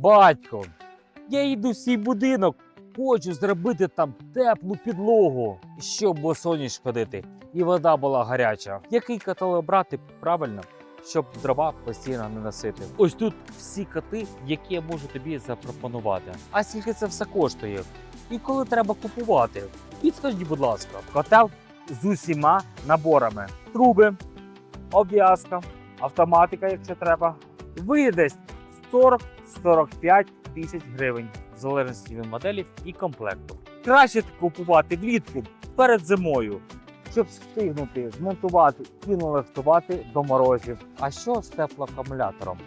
Батько, я йду в свій будинок, хочу зробити там теплу підлогу, щоб босоніж ходити, і вода була гаряча. Який котел обрати правильно, щоб дрова постійно не носити? Ось тут всі коти, які я можу тобі запропонувати. А скільки це все коштує? І коли треба купувати? Підскажіть, будь ласка, котел з усіма наборами: труби, обв'язка, автоматика, якщо треба. Десь 40-45 тисяч гривень, в залежності від моделі і комплекту. Краще купувати влітку перед зимою, щоб встигнути змонтувати і налаштувати до морозів. А що з теплоакумулятором?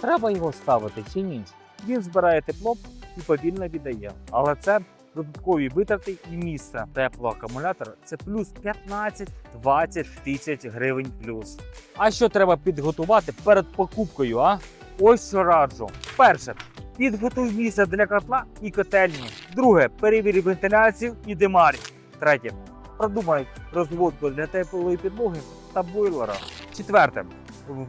Треба його ставити чи ні? Він збирає тепло і повільно віддає. Але це додаткові витрати і місце. Теплоакумулятор це плюс 15-20 тисяч гривень плюс. А що треба підготувати перед покупкою? А ось що раджу. Перше. Підготуй місце для котла і котельні. Друге, перевір вентиляцію і димарь. Третє. Продумай розводку для теплої підлоги та бойлера. Четверте.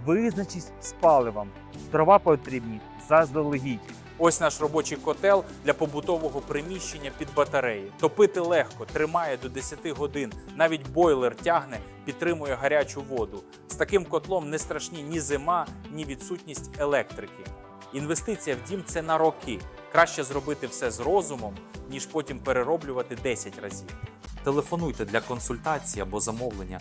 Визначись з паливом. Дрова потрібні заздалегідь. Ось наш робочий котел для побутового приміщення під батареї. Топити легко, тримає до 10 годин. Навіть бойлер тягне, підтримує гарячу воду. Таким котлом не страшні ні зима, ні відсутність електрики. Інвестиція в дім це на роки. Краще зробити все з розумом, ніж потім перероблювати 10 разів. Телефонуйте для консультації або замовлення